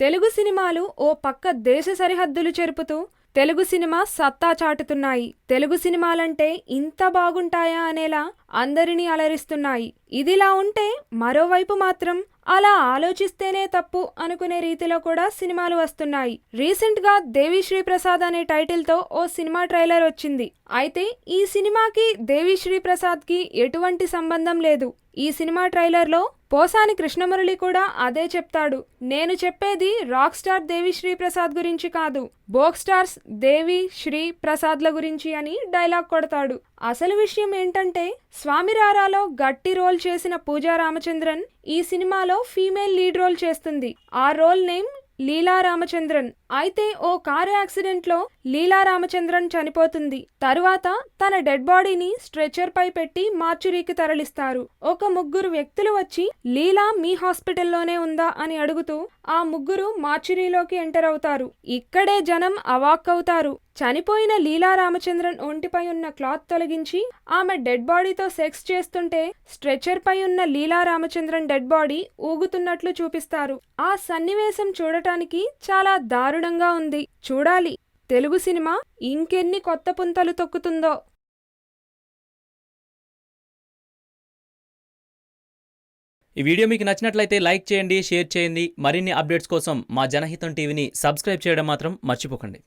తెలుగు సినిమాలు ఓ పక్క దేశ సరిహద్దులు చెరుపుతూ తెలుగు సినిమా సత్తా చాటుతున్నాయి. తెలుగు సినిమాలంటే ఇంత బాగుంటాయా అనేలా అందరినీ అలరిస్తున్నాయి. ఇదిలా ఉంటే మరోవైపు మాత్రం అలా ఆలోచిస్తేనే తప్పు అనుకునే రీతిలో కూడా సినిమాలు వస్తున్నాయి. రీసెంట్గా దేవిశ్రీ ప్రసాద్ అనే టైటిల్తో ఓ సినిమా ట్రైలర్ వచ్చింది. అయితే ఈ సినిమాకి దేవిశ్రీ ప్రసాద్కి ఎటువంటి సంబంధం లేదు. ఈ సినిమా ట్రైలర్లో పోసాని కృష్ణమురళి కూడా అదే చెప్తాడు. నేను చెప్పేది రాక్ స్టార్ దేవిశ్రీ ప్రసాద్ గురించి కాదు. బోక్ స్టార్స్ దేవి శ్రీ ప్రసాద్ల గురించి అని డైలాగ్ కొడతాడు. అసలు విషయం ఏంటంటే స్వామిరారాలో గట్టి రోల్ చేసిన పూజా రామచంద్రన్ ఈ సినిమాలో ఫీమేల్ లీడ్ రోల్ చేస్తుంది. ఆ రోల్ నేమ్ లీలా రామచంద్రన్ అయితే ఓ కారు యాక్సిడెంట్లో లీలారామచంద్రన్ లీలా రామచంద్రన్ చనిపోతుంది. తరువాత తన డెడ్ బాడీని స్ట్రెచర్ పై పెట్టి మార్చురీకి తరలిస్తారు. ఒక ముగ్గురు వ్యక్తులు వచ్చి లీలా మీ హాస్పిటల్లోనే ఉందా? అని అడుగుతూ ఆ ముగ్గురు మార్చురీలోకి ఎంటర్ అవుతారు. ఇక్కడే జనం అవాక్కవుతారు చనిపోయిన లీలా రామచంద్రన్ ఒంటిపై ఉన్న క్లాత్ తొలగించి ఆమె డెడ్ బాడీతో సెక్స్ చేస్తుంటే స్ట్రెచర్ పై ఉన్న లీలా రామచంద్రన్ డెడ్ బాడీ ఊగుతున్నట్లు చూపిస్తారు. ఆ సన్నివేశం చూడటానికి చాలా దారుణంగా ఉంది. చూడాలి. తెలుగు సినిమా ఇంకెన్ని కొత్త పుంతలు తొక్కుతుందో. ఈ వీడియో మీకు నచ్చినట్లయితే లైక్ చేయండి షేర్ చేయండి. మరిన్ని అప్డేట్స్ కోసం మా జనహితం టీవీని సబ్స్క్రైబ్ చేయడం మాత్రం మర్చిపోకండి.